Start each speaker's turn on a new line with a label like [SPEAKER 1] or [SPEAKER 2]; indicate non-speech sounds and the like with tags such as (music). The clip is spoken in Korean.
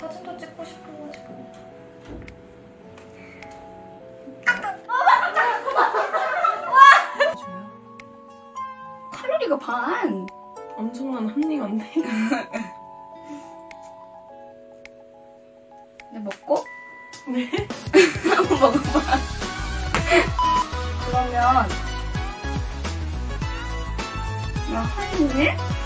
[SPEAKER 1] 사진도 찍고 싶어가지고.
[SPEAKER 2] 칼로리가 반.
[SPEAKER 3] 엄청난 합리화인데.
[SPEAKER 2] 근데 (laughs) 먹고
[SPEAKER 3] 네.
[SPEAKER 2] 한번 먹어봐. 그러면 나? 응?